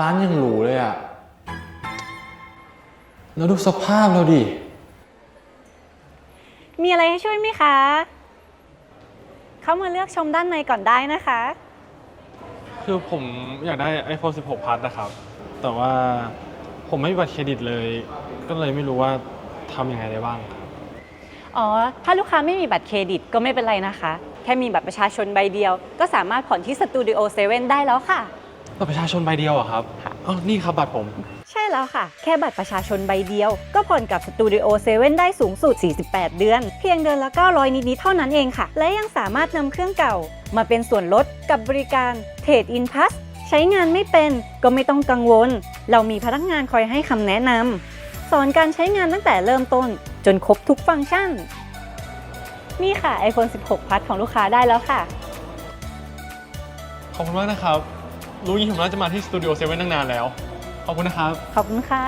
ร้านยังหรูเลยอะแล้วดูสภาพเราดิ มีอะไรให้ช่วยไหมคะ เข้ามาเลือกชมด้านในก่อนได้นะคะ คือผมอยากได้ iPhone 16 Plus นะครับ แต่ว่าผมไม่มีบัตรเครดิตเลย ก็เลยไม่รู้ว่าทำยังไงได้บ้างครับอ๋อ ถ้าลูกค้าไม่มีบัตรเครดิตก็ไม่เป็นไรนะคะ แค่มีบัตรประชาชนใบเดียว ก็สามารถผ่อนที่สตูดิโอเซเว่นได้แล้วค่ะ บัตรประชาชนใบเดียวเหรอะครับค่ะอ๋อนี่ครับบัตรผม ใช่แล้วค่ะ แค่บัตรประชาชนใบเดียว ก็ผ่อนกับสตูดิโอเซเว่นได้สูงสุด 48 เดือน เพียงเดือนละ 900 นิดๆเท่านั้นเองค่ะ และยังสามารถนำเครื่องเก่า มาเป็นส่วนลดกับบริการเทรดอินพัสใช้งานไม่เป็นก็ไม่ต้องกังวล เรามีพนักงานคอยให้คำแนะนำสอนการใช้งานตั้งแต่เริ่มต้น จนครบทุกฟังก์ชัน นี่ค่ะ iPhone 16 Plus ของลูกค้าได้แล้วค่ะ ขอบคุณมากนะครับ รู้งี้ผมน่าจะมาที่สตูดิโอเซเว่นตั้งนานแล้ว ขอบคุณนะครับ ขอบคุณค่ะ